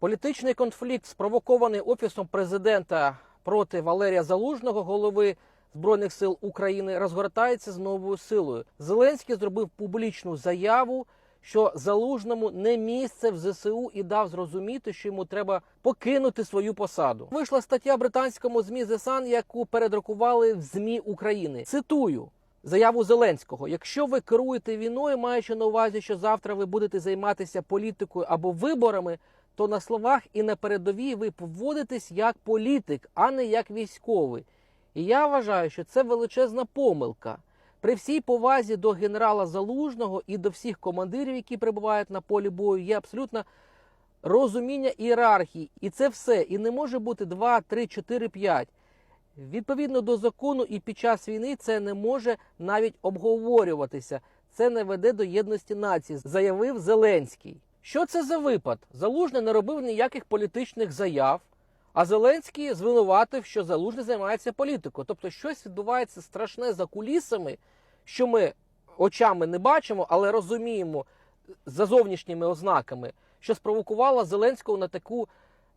Політичний конфлікт, спровокований офісом президента проти Валерія Залужного, голови Збройних сил України, розгортається з новою силою. Зеленський зробив публічну заяву, що залужному не місце в ЗСУ і дав зрозуміти, що йому треба покинути свою посаду. Вийшла стаття британському змі The Sun, яку передрукували в змі України. Цитую. Заяву Зеленського: якщо ви керуєте війною, маючи на увазі, що завтра ви будете займатися політикою або виборами, то на словах і на передовій ви поводитесь як політик, а не як військовий. І я вважаю, що це величезна помилка. При всій повазі до генерала Залужного і до всіх командирів, які перебувають на полі бою, є абсолютно розуміння ієрархії. І це все. І не може бути 2, 3, 4, 5. Відповідно до закону, і під час війни це не може навіть обговорюватися. Це не веде до єдності нації, заявив Зеленський. Що це за випад? Залужний не робив ніяких політичних заяв, а Зеленський звинуватив, що Залужний займається політикою. Тобто щось відбувається страшне за кулісами, що ми очами не бачимо, але розуміємо за зовнішніми ознаками, що спровокувало Зеленського на таку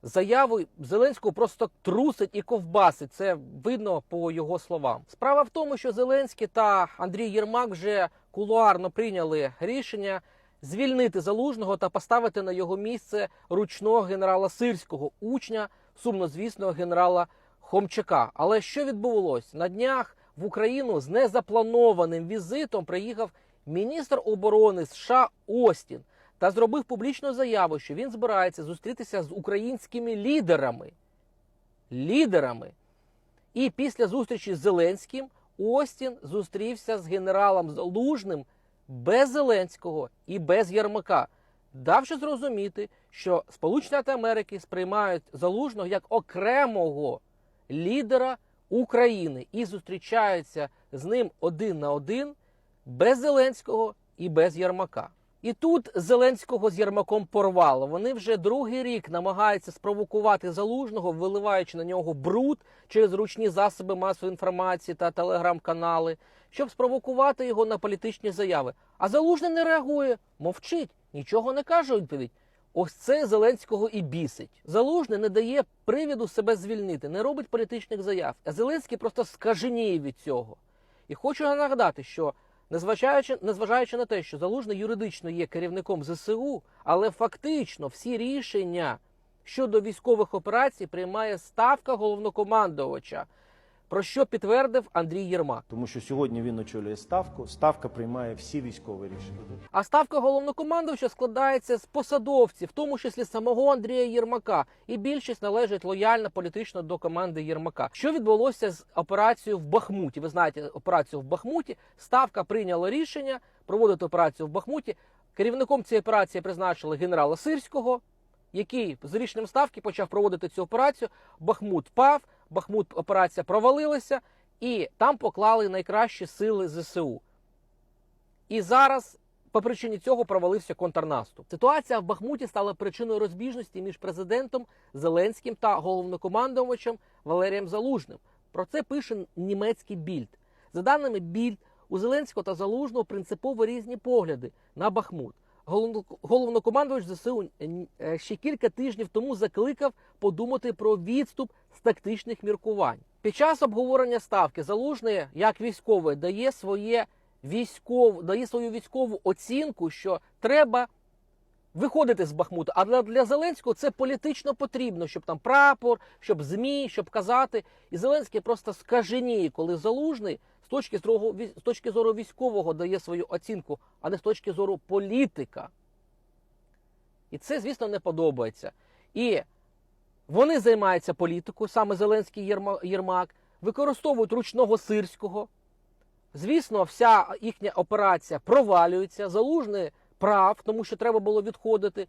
заяву. Зеленського просто трусить і ковбасить. Це видно по його словам. Справа в тому, що Зеленський та Андрій Єрмак вже кулуарно прийняли рішення звільнити залужного та поставити на його місце ручного генерала Сирського, учня сумнозвісного генерала Хомчака. Але що відбулось на днях в Україну з незапланованим візитом приїхав міністр оборони США Остін та зробив публічну заяву, що він збирається зустрітися з українськими лідерами. Лідерами. І після зустрічі з Зеленським Остін зустрівся з генералом Залужним без Зеленського і без Єрмака, давши зрозуміти, що Сполучені Америки сприймають Залужного як окремого лідера України і зустрічаються з ним один на один без Зеленського і без Єрмака. І тут Зеленського з Єрмаком порвало. Вони вже другий рік намагаються спровокувати залужного, виливаючи на нього бруд через ручні засоби масової інформації та телеграм-канали, щоб спровокувати його на політичні заяви. А залужний не реагує, мовчить, нічого не каже відповідь. Ось це Зеленського і бісить. Залужний не дає привіду себе звільнити, не робить політичних заяв. А Зеленський просто скаженіє від цього. І хочу нагадати, що незважаючи, незважаючи на те, що Залужний юридично є керівником ЗСУ, але фактично всі рішення щодо військових операцій приймає ставка головнокомандувача, про що підтвердив Андрій Єрмак. Тому що сьогодні він очолює ставку. Ставка приймає всі військові рішення. А ставка головнокомандувача складається з посадовців, в тому числі самого Андрія Єрмака, і більшість належить лояльно політично до команди Єрмака. Що відбулося з операцією в Бахмуті? Ви знаєте, операцію в Бахмуті. Ставка прийняла рішення проводити операцію в Бахмуті. Керівником цієї операції призначили генерала Сирського, який з рішенням ставки почав проводити цю операцію. Бахмут впав, Бахмут операція провалилася, і там поклали найкращі сили ЗСУ. І зараз по причині цього провалився контрнаступ. Ситуація в Бахмуті стала причиною розбіжності між президентом Зеленським та головнокомандувачем Валерієм Залужним. Про це пише німецький більд. За даними більд, у Зеленського та Залужного принципово різні погляди на Бахмут. Головно- Головнокомандувач ЗСУ е, ще кілька тижнів тому закликав подумати про відступ з тактичних міркувань. Під час обговорення ставки Залужний, як військовий, дає своє військов, дає свою військову оцінку, що треба виходити з Бахмута. А для, для Зеленського це політично потрібно, щоб там прапор, щоб ЗМІ, щоб казати. І Зеленський просто скаженіє, коли залужний точки зору, з точки зору військового дає свою оцінку, а не з точки зору політика. І це, звісно, не подобається. І вони займаються політикою, саме Зеленський Єрмак, використовують ручного сирського. Звісно, вся їхня операція провалюється, залужний прав, тому що треба було відходити.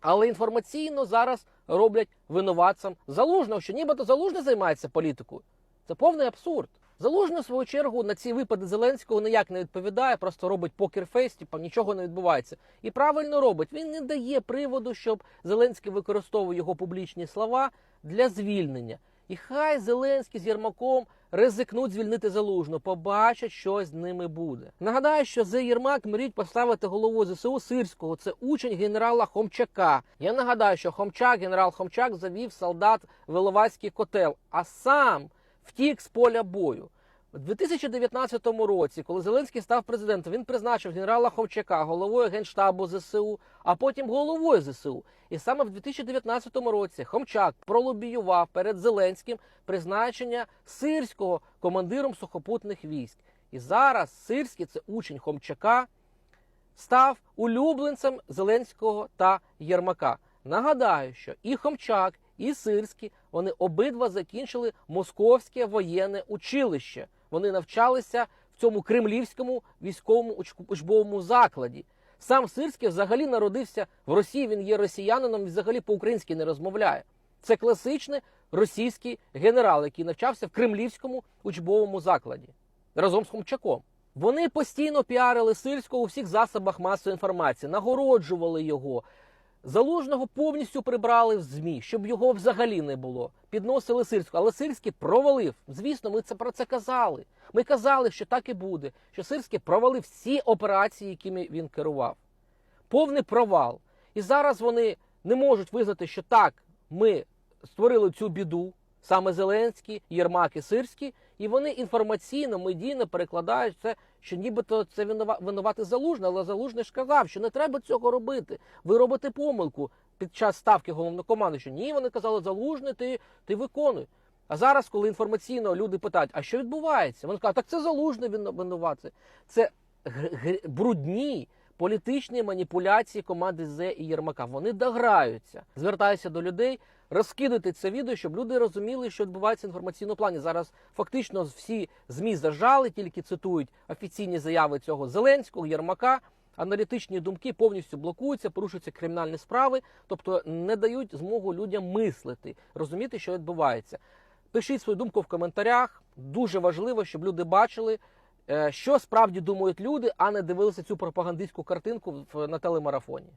Але інформаційно зараз роблять винуватцем залужного, що нібито залужний займається політикою. Це повний абсурд. Залужний, в свою чергу, на ці випади Зеленського ніяк не відповідає, просто робить покерфейс, типу нічого не відбувається. І правильно робить. Він не дає приводу, щоб Зеленський використовував його публічні слова для звільнення. І хай Зеленський з Єрмаком ризикнуть звільнити залужну, побачать, що з ними буде. Нагадаю, що за Єрмак мріють поставити головою ЗСУ Сирського. Це учень генерала Хомчака. Я нагадаю, що Хомчак, генерал Хомчак, завів солдат в Іловайський котел, а сам втік з поля бою. У 2019 році, коли Зеленський став президентом, він призначив генерала Хомчака головою генштабу ЗСУ, а потім головою ЗСУ. І саме в 2019 році Хомчак пролобіював перед Зеленським призначення сирського командиром сухопутних військ. І зараз Сирський, це учень Хомчака, став улюбленцем Зеленського та Єрмака. Нагадаю, що і Хомчак, і Сирський вони обидва закінчили Московське воєнне училище. Вони навчалися в цьому кремлівському військовому учбовому закладі. Сам Сирський взагалі народився в Росії. Він є росіянином, і взагалі по-українськи не розмовляє. Це класичний російський генерал, який навчався в кремлівському учбовому закладі разом з Хомчаком. Вони постійно піарили Сирського у всіх засобах масової інформації, нагороджували його. Залужного повністю прибрали в ЗМІ, щоб його взагалі не було. Підносили Сирську. але Сирський провалив. Звісно, ми це про це казали. Ми казали, що так і буде. Що Сирський провалив всі операції, якими він керував. Повний провал. І зараз вони не можуть визнати, що так, ми створили цю біду, саме Зеленський, Єрмак і Сирський, і вони інформаційно, медійно перекладають це, що нібито це винуватий Залужний, але Залужний ж казав, що не треба цього робити. Ви робите помилку під час ставки головнокомандуючого. Ні, вони казали, Залужний, ти, ти виконуй. А зараз, коли інформаційно люди питають, а що відбувається? Вони кажуть, так це залужний винуватий. Це брудні політичні маніпуляції команди З і Єрмака. Вони дограються. Звертаюся до людей, розкидати це відео, щоб люди розуміли, що відбувається в інформаційному плані. Зараз фактично всі змі зажали, тільки цитують офіційні заяви цього Зеленського, Єрмака. Аналітичні думки повністю блокуються, порушуються кримінальні справи, тобто не дають змогу людям мислити, розуміти, що відбувається. Пишіть свою думку в коментарях. Дуже важливо, щоб люди бачили, що справді думають люди, а не дивилися цю пропагандистську картинку на телемарафоні.